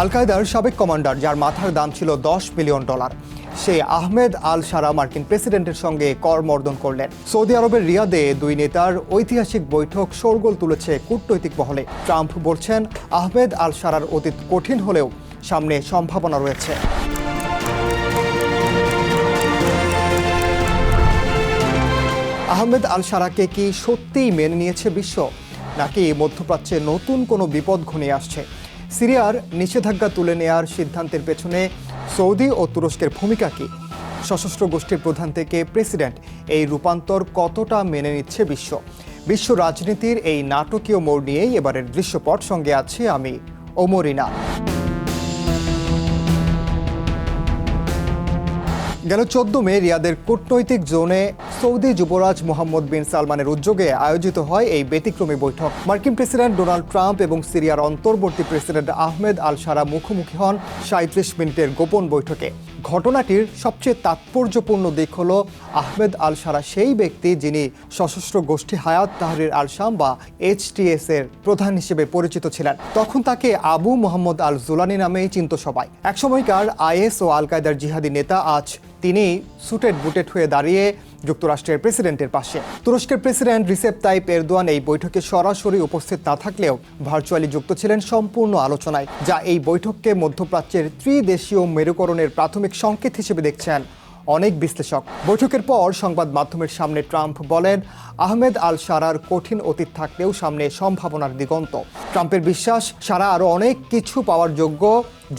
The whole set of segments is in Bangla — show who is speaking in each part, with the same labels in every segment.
Speaker 1: আল কায়দার সাবেক কমান্ডার, যার মাথার দাম ছিল দশ মিলিয়ন ডলার। সেই আহমেদ আল সারা মার্কিন প্রেসিডেন্টের সঙ্গে করমর্দন করলেন। সৌদি আরবের রিয়াদে দুই নেতার ঐতিহাসিক বৈঠক শোরগোল তুলেছে কূটনৈতিক মহলে। ট্রাম্প বলছেন, আহমেদ আল সারার অতীত কঠিন হলেও সামনে সম্ভাবনা রয়েছে। আহমেদ আল সারাকে কি সত্যিই মেনে নিয়েছে বিশ্ব? নাকি মধ্যপ্রাচ্যে নতুন কোনো বিপদ ঘনিয়ে আসছে? সিরিয়ার নিষেধাজ্ঞা তুলে নেয়ার সিদ্ধান্তের পেছনে সৌদি ও তুরস্কের ভূমিকা কি? সশস্ত্র গোষ্ঠীর প্রধান থেকে প্রেসিডেন্ট এই রূপান্তর কতটা মেনে নিচ্ছে বিশ্ব? বিশ্ব রাজনীতির এই নাটকীয় মোড় নিয়েই এবারের দৃশ্যপট সঙ্গে আছে আমি ওমরিনা গেল চোদ্দ মে রিয়াদের কূটনৈতিক জোনে সৌদি যুবরাজ মোহাম্মদ বিন সালমানের উদ্যোগে আয়োজিত হয় এই ব্যতিক্রমী বৈঠক। মার্কিন প্রেসিডেন্ট ডোনাল্ড ট্রাম্প এবং সিরিয়ার অন্তর্বর্তী প্রেসিডেন্ট আহমেদ আল সারা মুখোমুখি হন সাঁত্রিশ মিনিটের গোপন বৈঠকে। ঘটনাটির সবচেয়ে তাৎপর্যপূর্ণ দিক হল আহমেদ আল সারা সেই ব্যক্তি যিনি সশস্ত্র গোষ্ঠী হায়াত তাহরির আল শাম বা এইচটিএস এর প্রধান হিসেবে পরিচিত ছিলেন। তখন তাকে আবু মোহাম্মদ আল জুলানি নামেই চিন্ত সবাই। একসময়কার আইএস ও আল কায়দার জিহাদি নেতা আজ তিনি সুটেড বুটেট হয়ে দাঁড়িয়ে যুক্তরাষ্ট্রের প্রেসিডেন্টের পাশে। তুরস্কের প্রেসিডেন্ট রিসেপ তাইপ এরদোয়ান এই বৈঠকে সরাসরি উপস্থিত না থাকলেও ভার্চুয়ালি যুক্ত ছিলেন সম্পূর্ণ আলোচনায়, যা এই বৈঠককে মধ্যপ্রাচ্যের ত্রিদেশীয় মেরুকরণের প্রাথমিক সংকেত হিসেবে দেখছেন। অনেক বিশ্লেষক। বৈঠকের পর সংবাদ মাধ্যমের সামনে ট্রাম্প বলেন, আহমেদ আল সারার কঠিন অতীত থাকলেও সামনে সম্ভাবনার দিগন্ত। ট্রাম্পের বিশ্বাস, সারা আরও অনেক কিছু পাওয়ার যোগ্য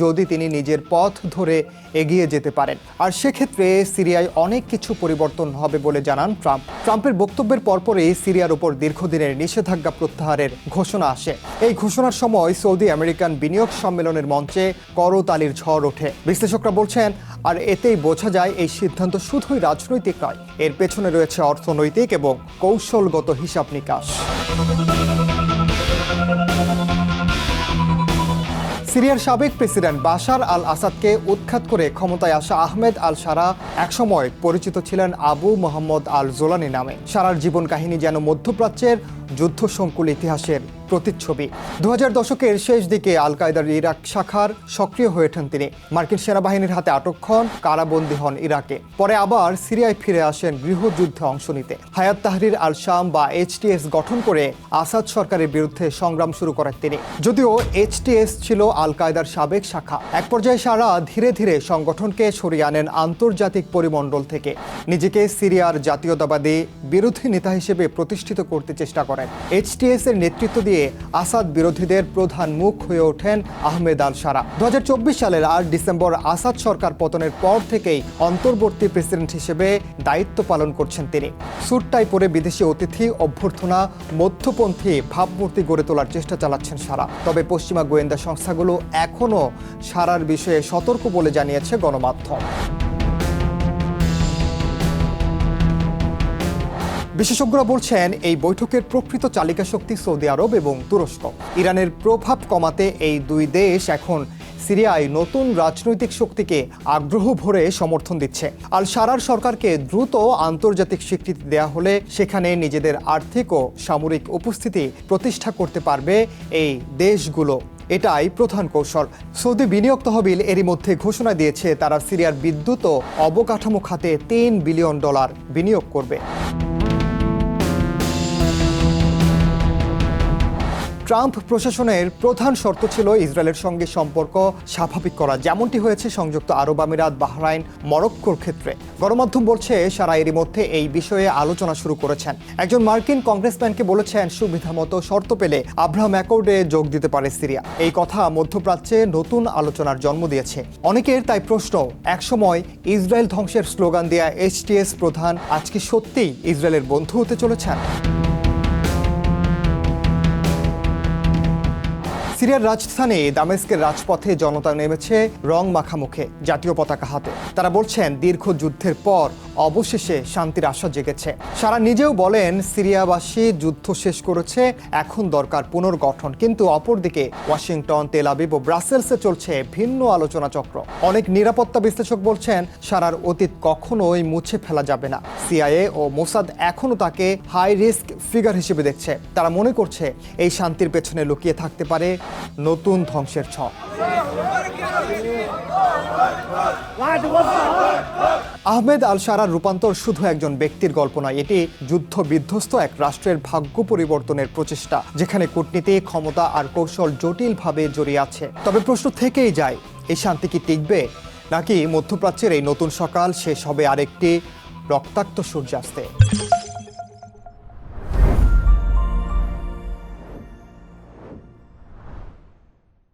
Speaker 1: যদি তিনি নিজের পথ ধরে এগিয়ে যেতে পারেন। আর সেক্ষেত্রে সিরিয়ায় অনেক কিছু পরিবর্তন হবে বলে জানান ট্রাম্প। ট্রাম্পের বক্তব্যের পরপরই সিরিয়ার উপর দীর্ঘদিনের নিষেধাজ্ঞা প্রত্যাহারের ঘোষণা আসে। এই ঘোষণার সময় সৌদি আমেরিকান বিনিয়োগ সম্মেলনের মঞ্চে করতালির ঝড় ওঠে। বিশ্লেষকরা বলছেন আর এতেই বোঝা যায় এই সিদ্ধান্ত শুধুই রাজনৈতিক নয়। এর পেছনে রয়েছে অর্থনৈতিক এবং কৌশলগত হিসাব নিকাশ। সিরিয়ার সাবেক প্রেসিডেন্ট বাশার আল আসাদকে উৎখাত করে ক্ষমতায় আসা আহমেদ আল সারা একসময় পরিচিত ছিলেন আবু মোহাম্মদ আল জোলানি নামে। সারার জীবন কাহিনী যেন মধ্যপ্রাচ্যের যুদ্ধ সংকুল ইতিহাসের প্রতিচ্ছবি। দু হাজার দশকের শেষ দিকে আল কায়দার ইরাক শাখার সক্রিয় হয়ে ওঠেন তিনি। মার্কিন সেনাবাহিনীর হাতে আটক হন, কারাবন্দী হন ইরাকে। পরে আবার সিরিয়ায় ফিরে আসেন গৃহযুদ্ধে অংশ নিতে। হায়াত তাহরির আল শাম বা এইচটিএস গঠন করে আসাদ সরকারের বিরুদ্ধে সংগ্রাম শুরু করেন তিনি। যদিও এইচটিএস ছিল আল কায়দার সাবেক শাখা। এক পর্যায়ে সারা ধীরে ধীরে সংগঠনকে সরিয়ে আনেন আন্তর্জাতিক পরিমণ্ডল থেকে। নিজেকে সিরিয়ার জাতীয়তাবাদী বিরোধী নেতা হিসেবে প্রতিষ্ঠিত করতে চেষ্টা করেন। এইচটিএস এর নেতৃত্ব দিয়ে আসাদ বিরোধীদের প্রধান মুখ হয়ে ওঠেন আহমেদ আল সারা দুই হাজার চব্বিশ সালের আট ডিসেম্বর আসাদ সরকার পতনের পর থেকেই অন্তর্বর্তী প্রেসিডেন্ট হিসেবে দায়িত্ব পালন করছেন তিনি। সুটটাই পরে বিদেশি অতিথি, অভ্যর্থনা, মধ্যপন্থী ভাবমূর্তি গড়ে তোলার চেষ্টা চালাচ্ছেন সারা। তবে পশ্চিমা গোয়েন্দা সংস্থাগুলো এখনও সারার বিষয়ে সতর্ক বলে জানিয়েছে গণমাধ্যম। বিশেষজ্ঞরা বলছেন, এই বৈঠকের প্রকৃত চালিকা শক্তি সৌদি আরব এবং তুরস্ক। ইরানের প্রভাব কমাতে এই দুই দেশ এখন সিরিয়ায় নতুন রাজনৈতিক শক্তিকে আগ্রহ ভরে সমর্থন দিচ্ছে। আল সারার সরকারকে দ্রুত আন্তর্জাতিক স্বীকৃতি দেয়া হলে সেখানে নিজেদের আর্থিক ও সামরিক উপস্থিতি প্রতিষ্ঠা করতে পারবে এই দেশগুলো। এটাই প্রধান কৌশল। সৌদি বিনিয়োগ তহবিল এরই মধ্যে ঘোষণা দিয়েছে, তারা সিরিয়ার বিদ্যুৎ ও অবকাঠামো খাতে তিন বিলিয়ন ডলার বিনিয়োগ করবে। ট্রাম্প প্রশাসনের প্রধান শর্ত ছিল ইসরায়েলের সঙ্গে সম্পর্ক স্বাভাবিক করা। যেমনটি হয়েছে সংযুক্ত আরব আমিরাত, বাহরাইন, মরক্কোর ক্ষেত্রে। গণমাধ্যম বলছে, সারা এরই মধ্যে এই বিষয়ে আলোচনা শুরু করেছেন। একজন মার্কিন কংগ্রেসম্যানকে বলেছেন সুবিধা মতো শর্ত পেলে আব্রাহাম অ্যাকর্ডে যোগ দিতে পারে সিরিয়া। এই কথা মধ্যপ্রাচ্যে নতুন আলোচনার জন্ম দিয়েছে। অনেকের তাই প্রশ্ন, একসময় ইসরায়েল ধ্বংসের স্লোগান দেয়া এইচটিএস প্রধান আজকে সত্যিই ইসরায়েলের বন্ধু হতে চলেছেন? সিরিয়ার রাজধানী দামেস্কের রাজপথে জনতা নেমেছে রং মাখামুখে জাতীয় পতাকা হাতে। তারা বলছেন, দীর্ঘ যুদ্ধের পর অবশেষে শান্তির আশা জেগেছে। সারা নিজেও বলেন, সিরিয়াবাসী যুদ্ধ শেষ করেছে, এখন দরকার পুনর্গঠন। কিন্তু অপরদিকে ওয়াশিংটন, তেল আবিব ও ব্রাসেলসে চলছে ভিন্ন আলোচনা চক্র। অনেক নিরাপত্তা বিশ্লেষক বলছেন, সারার অতীত কখনোই মুছে ফেলা যাবে না। সিআইএ ও মোসাদ এখনও তাকে হাই রিস্ক ফিগার হিসেবে দেখছে। তারা মনে করছে, এই শান্তির পেছনে লুকিয়ে থাকতে পারে নতুন ধ্বংসের ছক। আহমেদ আল সারার রূপান্তর শুধু একজন ব্যক্তির গল্প নয়, এটি যুদ্ধ বিধ্বস্ত এক রাষ্ট্রের ভাগ্য পরিবর্তনের প্রচেষ্টা, যেখানে কূটনীতি, ক্ষমতা আর কৌশল জটিলভাবে জড়িয়ে আছে। তবে প্রশ্ন থেকেই যায়, এই শান্তি কি টিকবে? নাকি মধ্যপ্রাচ্যের এই নতুন সকাল শেষ হবে আরেকটি রক্তাক্ত সূর্যাস্তে?